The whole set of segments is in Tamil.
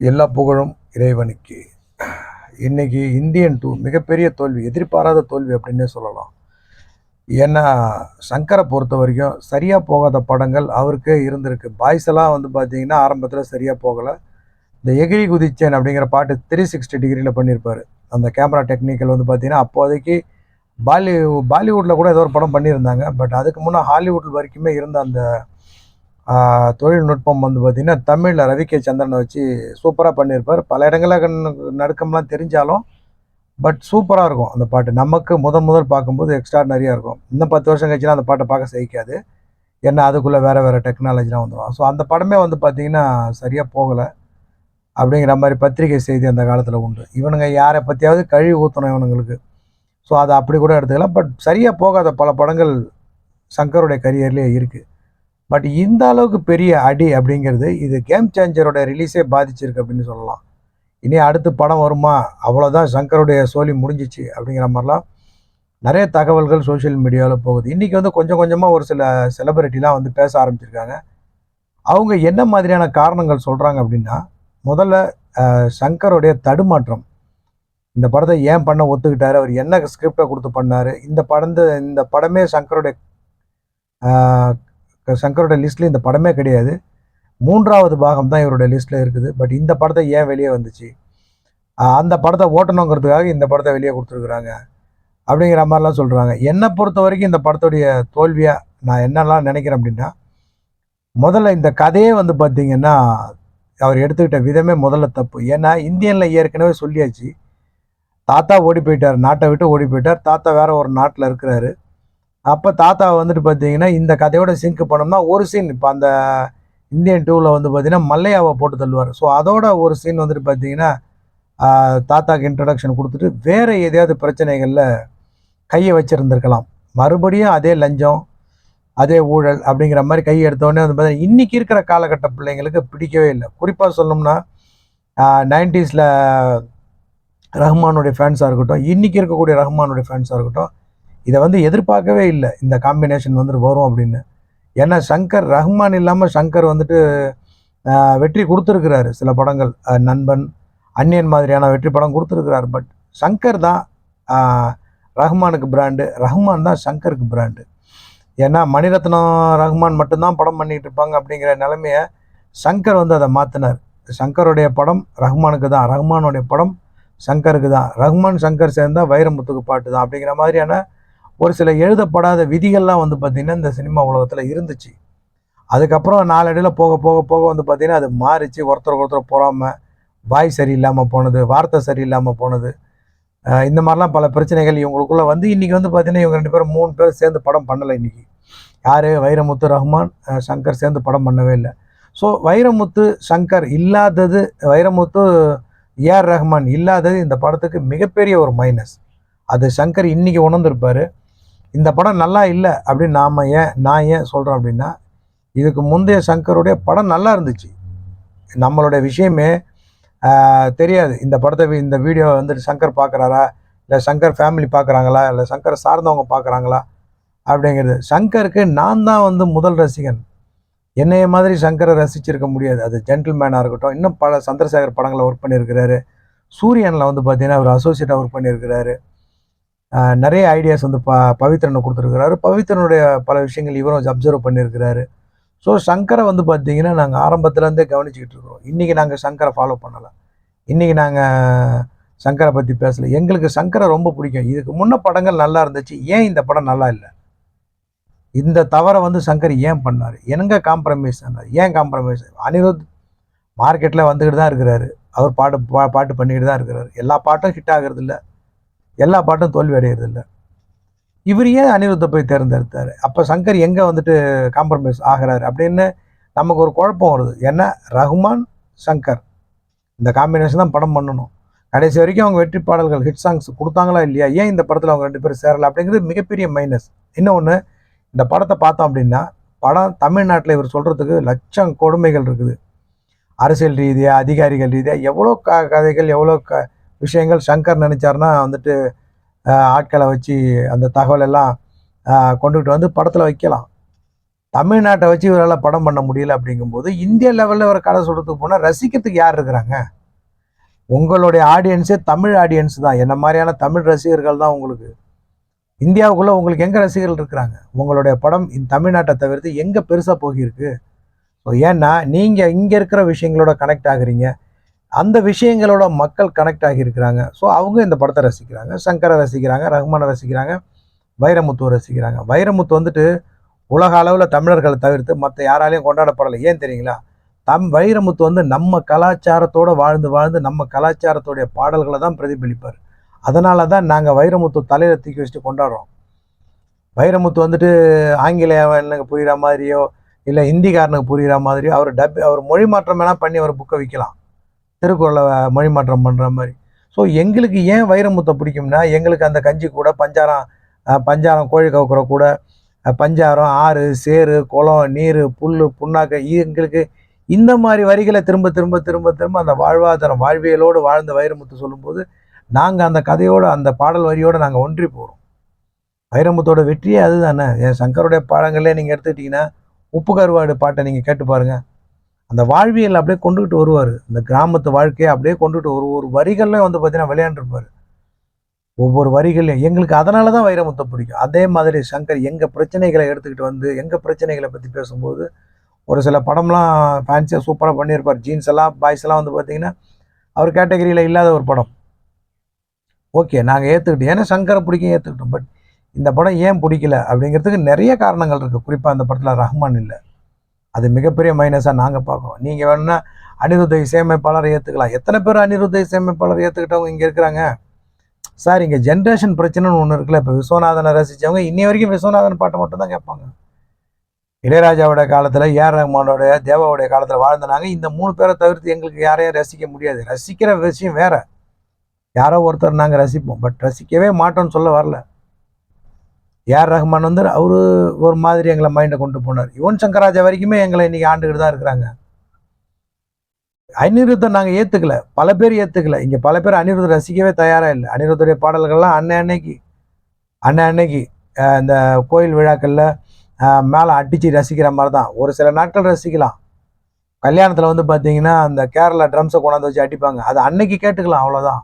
எல்லா புகழும் இறைவனுக்கு. இன்னைக்கு இந்தியன் டூ மிகப்பெரிய தோல்வி எதிர்பாராத தோல்வி அப்படின்னே சொல்லலாம். ஏன்னா சங்கரை பொறுத்த வரைக்கும் சரியாக போகாத படங்கள் அவருக்கே இருந்திருக்கு. பாய்ஸ் எல்லாம் வந்து பார்த்தீங்கன்னா ஆரம்பத்தில் சரியாக போகலை. இந்த எகிரி குதிச்சேன் அப்படிங்கிற பாட்டு த்ரீ சிக்ஸ்டி டிகிரியில் பண்ணியிருப்பார் அந்த கேமரா டெக்னிக்கல் வந்து பார்த்தீங்கன்னா அப்போதைக்கு பாலி பாலிவுட்டில் கூட ஏதோ ஒரு படம் பண்ணியிருந்தாங்க. பட் அதுக்கு முன்னே ஹாலிவுட் வரைக்குமே இருந்த அந்த தொழில்நுட்பம் வந்து பார்த்திங்கன்னா தமிழில் ரவி கே சந்திரனை வச்சு சூப்பராக பண்ணியிருப்பார். பல இடங்களில் நடுக்கம்லாம் தெரிஞ்சாலும் பட் சூப்பராக இருக்கும் அந்த பாட்டு. நமக்கு முதன் முதல் பார்க்கும்போது எக்ஸ்ட்ராடனரியாக இருக்கும். இன்னும் பத்து வருஷம் கழிச்சுனா அந்த பாட்டை பார்க்க சகிக்காது. ஏன்னா அதுக்குள்ளே வேறு வேறு டெக்னாலஜிலாம் வந்துடும் ஸோ அந்த படமே வந்து பார்த்திங்கன்னா சரியாக போகலை. அப்படிங்கிற மாதிரி பத்திரிகை செய்தி அந்த காலத்தில் உண்டு. இவனுங்க யாரை பற்றியாவது கழுவி ஊற்றணும் இவனுங்களுக்கு. ஸோ அதை அப்படி கூட எடுத்துக்கலாம். பட் சரியாக போகாத பல படங்கள் சங்கருடைய கரியர்லேயே இருக்குது பட் இந்த அளவுக்கு பெரிய அடி அப்படிங்கிறது இது கேம் சேஞ்சரோட ரிலீஸே பாதிச்சிருக்கு அப்படின்னு சொல்லலாம். இனி அடுத்து படம் வருமா? அவ்வளோதான் சங்கருடைய சோழி முடிஞ்சிச்சு அப்படிங்கிற மாதிரிலாம் நிறைய தகவல்கள் சோஷியல் மீடியாவில் போகுது. இன்றைக்கி வந்து கொஞ்சம் கொஞ்சமாக ஒரு சில செலிபிரிட்டிலாம் வந்து பேச ஆரம்பிச்சிருக்காங்க. அவங்க என்ன மாதிரியான காரணங்கள் சொல்கிறாங்க அப்படின்னா முதல்ல சங்கருடைய தடுமாற்றம். இந்த படத்தை ஏன் பண்ண ஒத்துக்கிட்டாரு? அவர் என்ன ஸ்கிரிப்டை கொடுத்து பண்ணார்? இந்த படம் இந்த படமே சங்கருடைய சங்கரோட லிஸ்ட்டில் இந்த படமே கிடையாது. மூன்றாவது பாகம் தான் இவருடைய லிஸ்ட்டில் இருக்குது. பட் இந்த படத்தை ஏன் வெளியே வந்துச்சு? அந்த படத்தை ஓட்டணுங்கிறதுக்காக இந்த படத்தை வெளியே கொடுத்துருக்குறாங்க. அப்படிங்கிற மாதிரிலாம் சொல்கிறாங்க என்னை பொறுத்த வரைக்கும் இந்த படத்துடைய தோல்வியாக நான் என்னெல்லாம் நினைக்கிறேன் அப்படின்னா முதல்ல இந்த கதையே வந்து பார்த்தீங்கன்னா அவர் எடுத்துக்கிட்ட விதமே முதல்ல தப்பு. ஏன்னா இந்தியனில் ஏற்கனவே சொல்லியாச்சு தாத்தா ஓடி போயிட்டார் நாட்டை விட்டு ஓடி போயிட்டார் தாத்தா வேற ஒரு நாட்டில் இருக்கிறாரு அப்போ தாத்தா வந்துட்டு பார்த்தீங்கன்னா இந்த கதையோட சிங்க் பண்ணோம்னா ஒரு சீன் இப்போ அந்த இந்தியன் டூவில் வந்து பார்த்தீங்கன்னா மல்லையாவை போட்டு தள்ளுவார். ஸோ அதோட ஒரு சீன் வந்துட்டு பார்த்தீங்கன்னா தாத்தாக்கு இன்ட்ரடக்ஷன் கொடுத்துட்டு வேறு எதையாவது பிரச்சனைகளில் கையை வச்சுருந்துருக்கலாம். மறுபடியும் அதே லஞ்சம் அதே ஊழல் அப்படிங்கிற மாதிரி கை எடுத்தோடனே வந்து பார்த்தீங்கன்னா இன்றைக்கி இருக்கிற காலகட்ட பிள்ளைங்களுக்கு பிடிக்கவே இல்லை. குறிப்பாக சொல்லணும்னா நைன்டிஸில் ரஹ்மானுடைய ஃபேன்ஸாக இருக்கட்டும் இன்றைக்கி இருக்கக்கூடிய ரஹ்மானுடைய ஃபேன்ஸாக இருக்கட்டும் இதை வந்து எதிர்பார்க்கவே இல்லை. இந்த காம்பினேஷன் வந்துட்டு வரும் அப்படின்னு. ஏன்னா சங்கர் ரஹ்மான் இல்லாமல் சங்கர் வந்துட்டு வெற்றி கொடுத்துருக்கிறாரு சில படங்கள். நண்பன் அந்நியன் மாதிரியான வெற்றி படம் கொடுத்துருக்கிறாரு. பட் சங்கர் தான் ரஹ்மானுக்கு பிராண்டு ரஹ்மான் தான் சங்கருக்கு பிராண்டு ஏன்னா மணிரத்னம் ரஹ்மான் மட்டும்தான் படம் பண்ணிகிட்டு இருப்பாங்க அப்படிங்கிற நிலைமையை சங்கர் வந்து அதை மாற்றினார் சங்கருடைய படம் ரஹ்மானுக்கு தான். ரஹ்மானுடைய படம் சங்கருக்கு தான். ரஹ்மான் சங்கர் சேர்ந்தால் வைரமுத்துக்கு பாட்டு தான் அப்படிங்கிற மாதிரியான ஒரு சில எழுதப்படாத விதிகள்லாம் வந்து பார்த்திங்கன்னா இந்த சினிமா உலகத்தில் இருந்துச்சு. அதுக்கப்புறம் நாளடைவில் போக போக போக வந்து பார்த்திங்கன்னா அது மாறிச்சு. ஒருத்தருக்கு ஒருத்தர் பொறாம வாய் சரியில்லாமல் போனது வார்த்தை சரியில்லாமல் போனது. இந்த மாதிரிலாம் பல பிரச்சனைகள் இவங்களுக்குள்ளே வந்து இன்றைக்கி வந்து பார்த்திங்கன்னா இவங்க ரெண்டு பேரும் மூணு பேர் சேர்ந்து படம் பண்ணலை இன்றைக்கி யார்? வைரமுத்து ரஹ்மான் சங்கர் சேர்ந்து படம் பண்ணவே இல்லை. ஸோ வைரமுத்து சங்கர் இல்லாதது வைரமுத்து ஏஆர் ரஹ்மான் இல்லாதது இந்த படத்துக்கு மிகப்பெரிய ஒரு மைனஸ் அது சங்கர் இன்னைக்கு உணர்ந்துருப்பார். இந்த படம் நல்லா இல்லை அப்படின்னு நாம் ஏன் நான் ஏன் சொல்கிறோம் அப்படின்னா இதுக்கு முந்தைய சங்கருடைய படம் நல்லா இருந்துச்சு. நம்மளுடைய விஷயமே தெரியாது. இந்த படத்தை இந்த வீடியோ வந்துட்டு சங்கர் பார்க்குறாரா? இல்லை சங்கர் ஃபேமிலி பார்க்குறாங்களா? இல்லை சங்கர் சார்ந்தவங்க பார்க்குறாங்களா? அப்படிங்கிறது. சங்கருக்கு நான் தான் வந்து முதல் ரசிகன். என்னைய மாதிரி சங்கரை ரசிச்சிருக்க முடியாது. அது ஜென்டில்மேனாக இருக்கட்டும் இன்னும் பல சந்திரசேகர் படங்களை ஒர்க் பண்ணியிருக்கிறாரு சூரியனில் வந்து பார்த்தீங்கன்னா அவர் அசோசியேட்டாக ஒர்க் பண்ணியிருக்கிறாரு நிறைய ஐடியாஸ் வந்து ப பவித்ரனை கொடுத்துருக்குறாரு. பவித்ரனுடைய பல விஷயங்கள் இவரும் அப்சர்வ் பண்ணியிருக்கிறாரு. ஸோ சங்கரை வந்து பார்த்தீங்கன்னா நாங்கள் ஆரம்பத்துலேருந்தே கவனிச்சுக்கிட்டு இருக்கிறோம். இன்றைக்கி நாங்கள் சங்கரை ஃபாலோ பண்ணலை. இன்றைக்கி நாங்கள் சங்கரை பற்றி பேசலை. எங்களுக்கு சங்கரை ரொம்ப பிடிக்கும். இதுக்கு முன்ன படங்கள் நல்லா இருந்துச்சு. ஏன் இந்த படம் நல்லா இல்லை? இந்த தவறை வந்து சங்கர் ஏன் பண்ணார்? எங்க காம்ப்ரமைஸ் பண்ணார் ஏன் காம்ப்ரமைஸ் அனிருத் மார்க்கெட்டில் வந்துக்கிட்டு தான் இருக்கிறாரு. அவர் பாட்டு பா பாட்டு பண்ணிக்கிட்டு தான் இருக்கிறாரு. எல்லா பாட்டும் ஹிட் ஆகிறது இல்லை எல்லா பாட்டும் தோல்வி அடையிறதில்லை. இவர் ஏன் அனிருத்தை போய் தேர்ந்தெடுத்தார்? அப்போ சங்கர் எங்கே வந்துட்டு காம்ப்ரமைஸ் ஆகிறாரு? அப்படின்னு நமக்கு ஒரு குழப்பம் வருது. ஏன்னா ரஹ்மான் சங்கர். இந்த காம்பினேஷன் தான் படம் பண்ணணும். கடைசி வரைக்கும் அவங்க வெற்றி பாடல்கள் ஹிட் சாங்ஸ் கொடுத்தாங்களா இல்லையா? ஏன் இந்த படத்தில் அவங்க ரெண்டு பேரும் சேரலை? அப்படிங்கிறது மிகப்பெரிய மைனஸ் இன்னொன்று இந்த படத்தை பார்த்தோம் அப்படின்னா படம் தமிழ்நாட்டில் இவர் சொல்கிறதுக்கு லட்சம் கொடுமைகள் இருக்குது. அரசியல் ரீதியாக அதிகாரிகள் ரீதியாக எவ்வளோ க கதைகள் எவ்வளோ க விஷயங்கள் சங்கர் நினச்சாருன்னா வந்துட்டு ஆட்களை வச்சு அந்த தகவல் எல்லாம் கொண்டுகிட்டு வந்து படத்தில் வைக்கலாம். தமிழ்நாட்டை வச்சு இவரால் படம் பண்ண முடியல அப்படிங்கும்போது இந்திய லெவலில் ஒரு கதை சொல்கிறதுக்கு போனால் ரசிக்கிறதுக்கு யார் இருக்கிறாங்க? உங்களுடைய ஆடியன்ஸே தமிழ் ஆடியன்ஸ் தான். என்ன மாதிரியான தமிழ் ரசிகர்கள் தான் உங்களுக்கு? இந்தியாவுக்குள்ளே உங்களுக்கு எங்கே ரசிகர்கள் இருக்கிறாங்க? உங்களுடைய படம் இந்த தமிழ்நாட்டை தவிர்த்து எங்கே பெருசாக போகியிருக்கு? ஸோ ஏன்னா நீங்கள் இங்கே இருக்கிற விஷயங்களோட கனெக்ட் ஆகுறீங்க. அந்த விஷயங்களோட மக்கள் கனெக்ட் ஆகியிருக்கிறாங்க. ஸோ அவங்க இந்த படத்தை ரசிக்கிறாங்க. சங்கரை ரசிக்கிறாங்க ரஹ்மானை ரசிக்கிறாங்க வைரமுத்துவை ரசிக்கிறாங்க. வைரமுத்து வந்துட்டு உலக அளவில் தமிழர்களை தவிர்த்து மற்ற யாராலையும் கொண்டாடப்படலை. ஏன் தெரியுங்களா? தம் வைரமுத்து வந்து நம்ம கலாச்சாரத்தோடு வாழ்ந்து வாழ்ந்து நம்ம கலாச்சாரத்தோடைய பாடல்களை தான் பிரதிபலிப்பார். அதனால தான் நாங்கள் வைரமுத்து தலையில் தூக்கி வச்சுட்டு கொண்டாடுறோம். வைரமுத்து வந்துட்டு ஆங்கிலேயனுக்கு புரிகிற மாதிரியோ இல்லை ஹிந்திக்காரனுக்கு புரிகிற மாதிரியோ அவர் டப் அவர் மொழி மாற்றம் வேணால் பண்ணி அவர் புக்கை விற்கலாம் திருக்குறளை மொழி மாற்றம் பண்ணுற மாதிரி. ஸோ எங்களுக்கு ஏன் வைரமுத்தை பிடிக்கும்னா எங்களுக்கு அந்த கஞ்சி கூட பஞ்சாரம் பஞ்சாரம் கோழி கவுக்குற கூட பஞ்சாரம் ஆறு சேறு குளம் நீர் புல் புண்ணாக்கு எங்களுக்கு இந்த மாதிரி வரிகளை திரும்ப திரும்ப திரும்ப திரும்ப அந்த வாழ்வாதாரம் வாழ்வியலோடு வாழ்ந்த வைரமுத்து சொல்லும்போது நாங்கள் அந்த கதையோடு அந்த பாடல் வரியோடு நாங்கள் ஒன்றி போகிறோம் வைரமுத்தோட வெற்றியே அதுதானே. என் சங்கருடைய பாடங்களே நீங்கள் எடுத்துக்கிட்டிங்கன்னா உப்பு கருவாடு பாட்டை நீங்கள் கேட்டு பாருங்கள் அந்த வாழ்வியல் அப்படியே கொண்டுகிட்டு வருவார். இந்த கிராமத்து வாழ்க்கையை அப்படியே கொண்டுகிட்டு ஒரு ஒரு வரிகள்லையும் வந்து பார்த்தீங்கன்னா விளையாண்டுருப்பார். ஒவ்வொரு வரிகளையும் எங்களுக்கு அதனால தான் வைரமுத்தை பிடிக்கும். அதே மாதிரி சங்கர் எங்கள் பிரச்சனைகளை எடுத்துக்கிட்டு வந்து எங்கள் பிரச்சனைகளை பற்றி பேசும்போது ஒரு சில படம்லாம் ஃபேன்சியாக சூப்பராக பண்ணியிருப்பார். ஜீன்ஸ் எல்லாம் பாய்ஸ் எல்லாம் வந்து பார்த்தீங்கன்னா அவர் கேட்டகரியில் இல்லாத ஒரு படம். ஓகே நாங்கள் ஏற்றுக்கிட்டோம் ஏன்னா சங்கரை பிடிக்கும் ஏற்றுக்கிட்டோம் பட் இந்த படம் ஏன் பிடிக்கல அப்படிங்கிறதுக்கு நிறைய காரணங்கள் இருக்குது குறிப்பாக அந்த படத்தில் ரஹ்மான் இல்லை. அது மிகப்பெரிய மைனஸாக நாங்கள் பார்க்குறோம். நீங்கள் வேணும்னா அனிருத்த இசையமைப்பாளரை ஏற்றுக்கலாம் எத்தனை பேர் அனிருத்த இசையமைப்பாளர் ஏற்றுக்கிட்டவங்க இங்கே இருக்கிறாங்க? சார் இங்கே ஜென்ரேஷன் பிரச்சனைன்னு ஒன்று இருக்குல்ல. இப்போ விஸ்வநாதனை ரசித்தவங்க இன்னி வரைக்கும் விஸ்வநாதன் பாட்டை மட்டும்தான் கேட்பாங்க. இளையராஜாவோட காலத்தில் ஏஆர் ரஹ்மானோட தேவாவுடைய காலத்தில் வாழ்ந்தனாங்க. இந்த மூணு பேரை தவிர்த்து எங்களுக்கு யாரையும் ரசிக்க முடியாது. ரசிக்கிற விஷயம் வேறு. யாரோ ஒருத்தர் நாங்கள் ரசிப்போம். பட் ரசிக்கவே மாட்டோம்னு சொல்ல வரல. ஏஆர் ரஹ்மான் வந்து அவர் ஒரு மாதிரி எங்களை மைண்டை கொண்டு போனார். யுவன் சங்கராஜா வரைக்குமே எங்களை இன்னைக்கு ஆண்டுகிட்டு தான் இருக்கிறாங்க. அனிருத்தை நாங்கள் ஏற்றுக்கல பல பேர் ஏற்றுக்கல இங்கே பல பேர் அனிருத்தை ரசிக்கவே தயாராக இல்லை. அனிருத்துடைய பாடல்கள்லாம் அன்னை அன்னைக்கு. அன்னை அன்னைக்கு இந்த கோயில் விழாக்களில் மேலே அடித்து ரசிக்கிற மாதிரி தான் ஒரு சில நாட்கள் ரசிக்கலாம். கல்யாணத்தில் வந்து பார்த்தீங்கன்னா அந்த கேரளா ட்ரம்ஸை கொண்டாந்து வச்சு அடிப்பாங்க. அது அன்னைக்கு கேட்டுக்கலாம் அவ்வளோதான்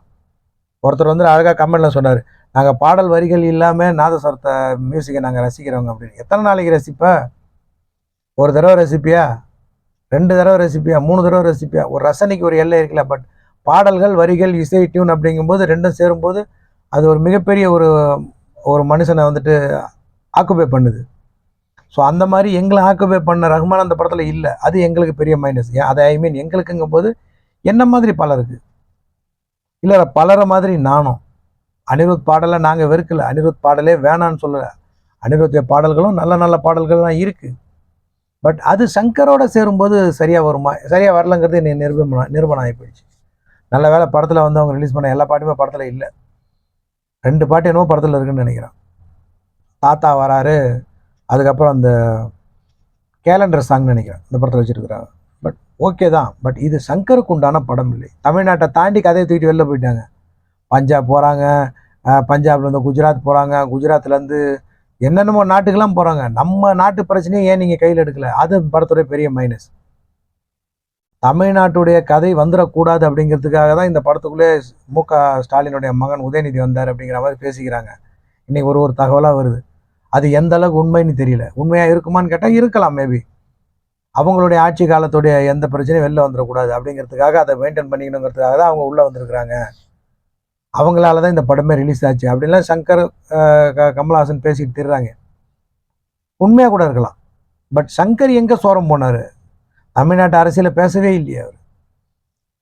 ஒருத்தர் வந்து அழகாக கமெண்ட்டில் சொன்னார். நாங்கள் பாடல் வரிகள் இல்லாமல் நாதஸ்வரத்தை மியூசிக்கை நாங்கள் ரசிக்கிறவங்க அப்படின்னு. எத்தனை நாளைக்கு ரசிப்பா? ஒரு தடவை ரசிப்பியா? ரெண்டு தடவை ரசிப்பியா? மூணு தடவை ரசிப்பியா? ஒரு ரசனைக்கு ஒரு எல்லை இருக்குல்ல பட் பாடல்கள் வரிகள் இசை டியூன் அப்படிங்கும்போது ரெண்டும் சேரும்போது அது ஒரு மிகப்பெரிய ஒரு ஒரு மனுஷனை வந்துட்டு ஆக்குபை பண்ணுது. ஸோ அந்த மாதிரி எங்களை ஆக்குபை பண்ண ரஹ்மான் அந்த படத்தில் இல்லை. அது எங்களுக்கு பெரிய மைனஸ் அதை ஐ மீன் எங்களுக்குங்கும் போது என்ன மாதிரி பலருக்கு? இல்லை பலரை மாதிரி நானும். அனிருத் பாடலை நாங்கள் வெறுக்கல. அனிருத் பாடலே வேணான்னு சொல்லலை. அனிருத்திய பாடல்களும் நல்ல நல்ல பாடல்கள்லாம் இருக்குது பட் அது சங்கரோட சேரும்போது சரியாக வருமா? சரியாக வரலங்கிறது என்னை நிரூபணம் நிரூபணம் ஆகி போயிடுச்சு. நல்ல வேளை படத்தில் வந்து அவங்க ரிலீஸ் பண்ண எல்லா பாட்டுமே படத்தில் இல்லை. ரெண்டு பாட்டு என்னவோ படத்தில் இருக்குன்னு நினைக்கிறேன். தாத்தா வராரு. அதுக்கப்புறம் அந்த கேலண்டர் சாங் நினைக்கிறேன். இந்த படத்தில் வச்சுருக்குறாங்க. பட் ஓகே தான். பட் இது சங்கருக்கு உண்டான படம் இல்லை. தமிழ்நாட்டை தாண்டி கதையை தூக்கிட்டு வெளில போயிட்டாங்க. பஞ்சாப் போகிறாங்க பஞ்சாப்லேருந்து குஜராத் போகிறாங்க குஜராத்லேருந்து என்னென்னமோ நாட்டுக்கெல்லாம் போகிறாங்க நம்ம நாட்டு பிரச்சனையை ஏன் நீங்கள் கையில் எடுக்கலை? அது படத்துடைய பெரிய மைனஸ் தமிழ்நாட்டுடைய கதை வந்துடக்கூடாது அப்படிங்கிறதுக்காக தான் இந்த படத்துக்குள்ளே மு க ஸ்டாலினுடைய மகன் உதயநிதி வந்தார் அப்படிங்கிற மாதிரி பேசிக்கிறாங்க. இன்னைக்கு ஒரு ஒரு தகவலாக வருது. அது எந்த அளவுக்கு உண்மைன்னு தெரியல. உண்மையாக இருக்குமான்னு கேட்டால் இருக்கலாம் மேபி அவங்களுடைய ஆட்சி காலத்துடைய எந்த பிரச்சனையும் வெளில வந்துடக்கூடாது அப்படிங்கிறதுக்காக அதை மெயின்டைன் பண்ணிக்கணுங்கிறதுக்காக தான் அவங்க உள்ளே வந்திருக்கிறாங்க. அவங்களால தான் இந்த படமே ரிலீஸ் ஆச்சு. அப்படின்லாம் சங்கர் க- கமல்ஹாசன் பேசிட்டு திருறாங்க. உண்மையாக கூட இருக்கலாம். பட் சங்கர் எங்கே சோரம் போனார்? தமிழ்நாட்டு அரசியலில் பேசவே இல்லையே அவர்.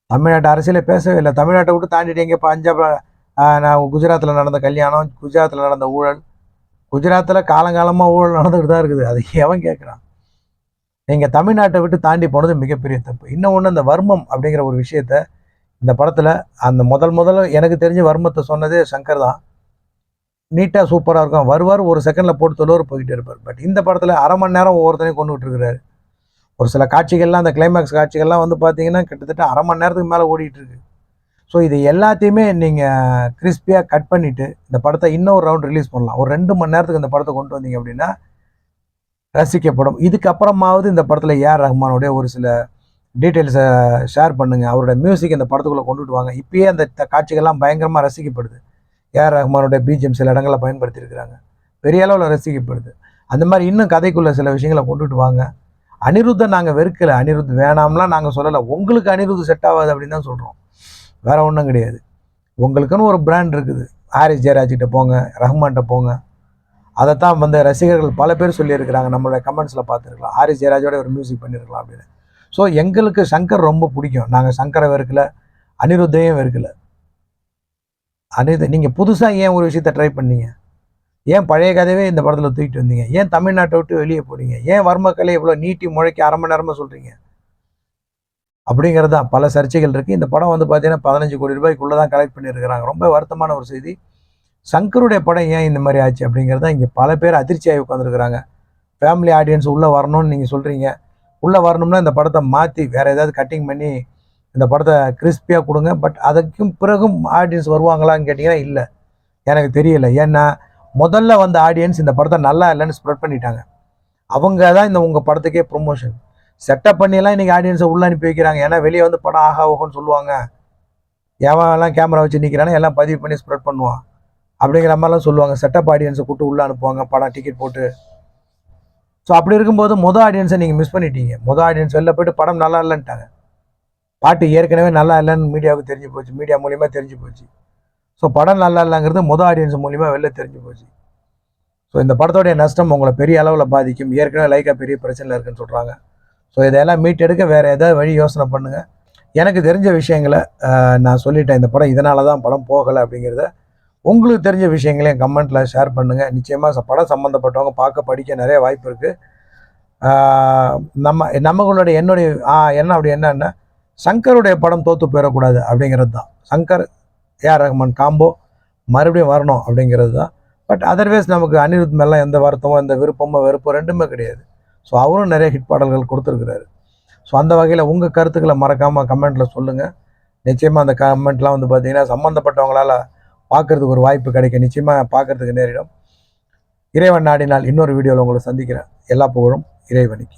தமிழ்நாட்டு அரசியலில் பேசவே இல்லை. தமிழ்நாட்டை விட்டு தாண்டிட்டு எங்கே பஞ்சாப் அஹ், நான் குஜராத்தில் நடந்த கல்யாணம் குஜராத்தில் நடந்த ஊழல் குஜராத்தில் காலங்காலமாக ஊழல் நடந்துகிட்டு தான் இருக்குது. அது எவன் கேட்குறான்? நீங்கள் தமிழ்நாட்டை விட்டு தாண்டி போனது மிகப்பெரிய தப்பு. இன்னும் ஒன்று இந்த வர்மம் அப்படிங்கிற ஒரு விஷயத்த இந்த படத்தில் அந்த முதல் முதல்ல எனக்கு தெரிஞ்ச வர்மத்தை சொன்னதே சங்கர் தான். நீட்டாக சூப்பராக இருக்கும். வருவார் ஒரு செகண்டில் போட்டு தொழுவர் போய்கிட்டே இருப்பார். பட் இந்த படத்தில் அரை மணி நேரம் ஒவ்வொருத்தனையும் கொண்டுகிட்ருக்கிறாரு ஒரு சில காட்சிகள்லாம் அந்த கிளைமேக்ஸ் காட்சிகள்லாம் வந்து பார்த்தீங்கன்னா கிட்டத்தட்ட அரை மணி நேரத்துக்கு மேலே ஓடிட்டுருக்கு. ஸோ இது எல்லாத்தையுமே நீங்கள் கிறிஸ்பியாக கட் பண்ணிவிட்டு இந்த படத்தை இன்னொரு ரவுண்ட் ரிலீஸ் பண்ணலாம். ஒரு ரெண்டு மணி நேரத்துக்கு இந்த படத்தை கொண்டு வந்தீங்க அப்படின்னா ரசிக்கப்படும். இதுக்கப்புறமாவது இந்த படத்தில் ஏஆர் ரஹ்மானுடைய ஒரு சில டீட்டெயில்ஸை ஷேர் பண்ணுங்கள் அவரோட மியூசிக் இந்த படத்துக்குள்ளே கொண்டுட்டு வாங்க இப்பயே அந்த காட்சிகள்லாம் பயங்கரமாக ரசிக்கப்படுது. ஏஆர் ரஹ்மானுடைய பிஜிஎம் சில இடங்களில் பயன்படுத்தியிருக்கிறாங்க. பெரிய அளவில் ரசிக்கப்படுது. அந்த மாதிரி இன்னும் கதைக்குள்ள சில விஷயங்களை கொண்டுட்டு வாங்க அனிருத்தை நாங்கள் வெறுக்கலை. அனிருத் வேணாம்லாம் நாங்கள் சொல்லலை. உங்களுக்கு அனிருத் செட் ஆகாது அப்படின்னு தான் சொல்கிறோம் வேறு ஒன்றும் கிடையாது. உங்களுக்குன்னு ஒரு பிராண்ட் இருக்குது. ஆரிஸ் ஜெயராஜ்கிட்ட போங்க. ரஹ்மான்கிட்ட போங்க. அதைத்தான் வந்து ரசிகர்கள் பல பேர் சொல்லியிருக்கிறாங்க. நம்மளோட கமெண்ட்ஸில் பார்த்துருக்கலாம். ஆரிஸ் ஜெயராஜோட ஒரு மியூசிக் பண்ணியிருக்கலாம் அப்படின்னு. ஸோ எங்களுக்கு சங்கர் ரொம்ப பிடிக்கும். நாங்கள் சங்கரை வெறுக்கல அனிருத்தையும் வெறுக்கல. அனிருத்த நீங்கள் புதுசாக ஏன் ஒரு விஷயத்தை ட்ரை பண்ணீங்க? ஏன் பழைய கதையவே இந்த படத்தில் தூக்கிட்டு வந்தீங்க? ஏன் தமிழ்நாட்டை விட்டு வெளியே போறீங்க ஏன் வர்மக்கலை இவ்வளோ நீட்டி முழைக்க அரை மணி நேரமாக சொல்கிறீங்க அப்படிங்கிறது தான் பல சர்ச்சைகள் இருக்குது இந்த படம் வந்து பார்த்தீங்கன்னா பதினஞ்சு கோடி ரூபாய்க்குள்ளே தான் கலெக்ட் பண்ணியிருக்கிறாங்க. ரொம்ப வருத்தமான ஒரு செய்தி. சங்கருடைய படம் ஏன் இந்த மாதிரி ஆச்சு அப்படிங்கிறது தான் இங்கே பல பேர் அதிர்ச்சியாகி உட்காந்துருக்குறாங்க ஃபேமிலி ஆடியன்ஸ் உள்ளே வரணும்னு நீங்கள் சொல்கிறீங்க உள்ளே வரணும்னா இந்த படத்தை மாற்றி வேறு ஏதாவது கட்டிங் பண்ணி இந்த படத்தை கிறிஸ்பியாக கொடுங்க. பட் அதுக்கும் பிறகும் ஆடியன்ஸ் வருவாங்களான்னு கேட்டிங்கன்னா இல்லை. எனக்கு தெரியல. ஏன்னா முதல்ல வந்த ஆடியன்ஸ் இந்த படத்தை நல்லா இல்லைன்னு ஸ்ப்ரெட் பண்ணிட்டாங்க. அவங்க தான் இந்த உங்கள் படத்துக்கே ப்ரொமோஷன் செட்டப் பண்ணியெல்லாம் இன்றைக்கி ஆடியன்ஸை உள்ளே அனுப்பி வைக்கிறாங்க. ஏன்னா வெளியே வந்து படம் ஆகா ஓகோன்னு சொல்லுவாங்க. எவன்லாம் எல்லாம் கேமரா வச்சு நிற்கிறானே எல்லாம் பதிவு பண்ணி ஸ்ப்ரெட் பண்ணுவான். அப்படிங்கிற மாதிரிலாம் சொல்லுவாங்க. செட்டப் ஆடியன்ஸை கூப்பிட்டு உள்ளே அனுப்புவாங்க. படம் டிக்கெட் போட்டு. ஸோ அப்படி இருக்கும்போது மொதல் ஆடியன்ஸை நீங்கள் மிஸ் பண்ணிட்டீங்க. மொதல் ஆடியன்ஸ் வெளில போயிட்டு படம் நல்லா இல்லைன்ட்டாங்க. பாட்டு ஏற்கனவே நல்லா இல்லைன்னு மீடியாவுக்கு தெரிஞ்சு போச்சு. மீடியா மூலியமாக தெரிஞ்சு போச்சு. ஸோ படம் நல்லா இல்லைங்கிறது மொதல் ஆடியன்ஸ் மூலியமாக வெளில தெரிஞ்சு போச்சு. ஸோ இந்த படத்தோடைய நஷ்டம் உங்களை பெரிய அளவில் பாதிக்கும். ஏற்கனவே லைக்காக பெரிய பிரச்சனை இருக்குன்னு சொல்கிறாங்க ஸோ இதெல்லாம் மீட் எடுக்க வேறு ஏதாவது வழி யோசனை பண்ணுங்கள் எனக்கு தெரிஞ்ச விஷயங்களை நான் சொல்லிட்டேன். இந்த படம் இதனால தான் படம் போகலை அப்படிங்கிறத உங்களுக்கு தெரிஞ்ச விஷயங்களையும் கமெண்ட்டில் ஷேர் பண்ணுங்கள் நிச்சயமாக படம் சம்மந்தப்பட்டவங்க பார்க்க படிக்க நிறைய வாய்ப்பு இருக்குது நம்ம நம்மளுடைய என்னுடைய ஆ, என்ன அப்படி என்னன்னா சங்கருடைய படம் தோற்று போயிடக்கூடாது அப்படிங்கிறது தான். சங்கர் ஏஆர் ரஹ்மான் காம்போ மறுபடியும் வரணும் அப்படிங்கிறது தான். பட் அதர்வைஸ் நமக்கு அனிருத் மேலாம் எந்த வருத்தமோ எந்த விருப்பமோ வெறுப்போ ரெண்டுமே கிடையாது. ஸோ அவரும் நிறைய ஹிட் பாடல்கள் கொடுத்துருக்குறாரு. ஸோ அந்த வகையில் உங்கள் கருத்துக்களை மறக்காமல் கமெண்ட்டில் சொல்லுங்கள் நிச்சயமாக அந்த கமெண்ட்லாம் வந்து பார்த்திங்கன்னா சம்மந்தப்பட்டவங்களால் பார்க்குறதுக்கு ஒரு வாய்ப்பு கிடைக்கும் நிச்சயமாக பார்க்கறதுக்கு நேரிடும். இறைவன் நாடினால் இன்னொரு வீடியோவில் உங்களை சந்திக்கிறேன். எல்லா புகழும் இறைவனுக்கு.